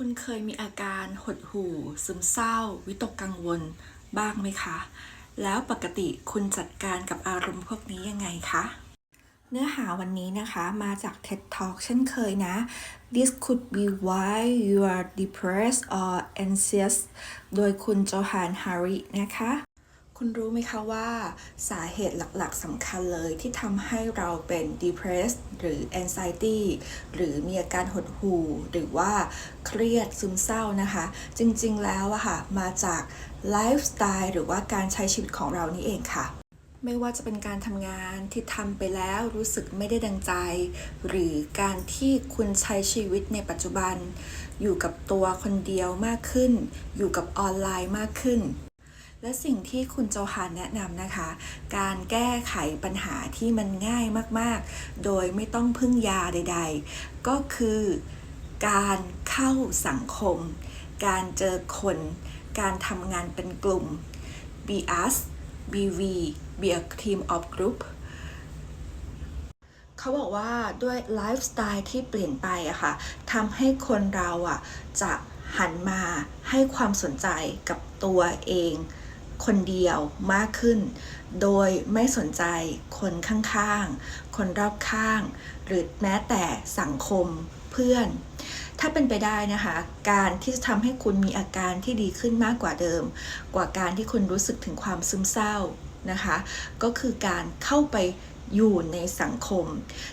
คุณเคยมีอาการหดหู่ ซึมเศร้า วิตกกังวลบ้างไหมคะ แล้วปกติคุณจัดการกับอารมณ์พวกนี้ยังไงคะ เนื้อหาวันนี้นะคะมาจาก TED Talk เช่นเคยนะ This could be why you are depressed or anxious โดยคุณโจฮานฮารินะคะ คุณรู้ไหมคะว่าสาเหตุหลักๆสำคัญเลยที่ทำให้เราเป็น depressed หรือ anxiety หรือมีอาการหดหู่ หรือว่าเครียดซึมเศร้านะคะ จริงๆแล้วอะค่ะมาจากไลฟ์สไตล์หรือว่าการใช้ชีวิตของเรานี่เองค่ะ ไม่ว่าจะเป็นการทำงานที่ทำไปแล้วรู้สึกไม่ได้ดังใจ หรือการที่คุณใช้ชีวิตในปัจจุบัน อยู่กับตัวคนเดียวมากขึ้น อยู่กับออนไลน์มากขึ้น และสิ่งที่คุณโจฮานแนะนำนะคะ การแก้ไขปัญหาที่มันง่ายมากๆ โดยไม่ต้องพึ่งยาใด ๆ ก็คือการเข้าสังคม การเจอคน การทำงานเป็นกลุ่ม be us be we be a team of group เขาบอกว่าด้วยไลฟ์สไตล์ที่เปลี่ยนไปอะค่ะทำให้คนเราอะจะหันมาให้ความสนใจกับตัวเอง คนเดียวมากขึ้น โดยไม่สนใจคนข้างๆ คนรอบข้าง หรือแม้แต่สังคมเพื่อน ถ้าเป็นไปได้นะคะ การที่จะทำให้คุณมีอาการที่ดีขึ้นมากกว่าเดิม กว่าการที่คุณรู้สึกถึงความซึมเศร้านะคะ ก็คือการเข้าไป อยู่ในสังคม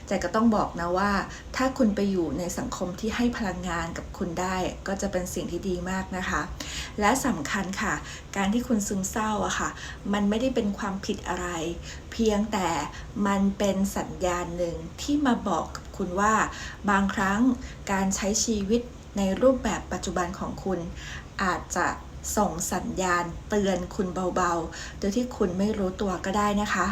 แต่ก็ต้องบอกนะว่า ถ้าคุณไปอยู่ในสังคมที่ให้พลังงานกับคุณได้ก็จะเป็นสิ่งที่ดีมากนะคะ และสำคัญค่ะ การที่คุณซึมเศร้าอะค่ะ มันไม่ได้เป็นความผิดอะไร เพียงแต่มันเป็นสัญญาณหนึ่งที่มาบอกกับคุณว่าบางครั้งการใช้ชีวิตในรูปแบบปัจจุบันของคุณ อาจจะส่งสัญญาณเตือนคุณเบาๆ โดยที่คุณไม่รู้ตัวก็ได้นะคะ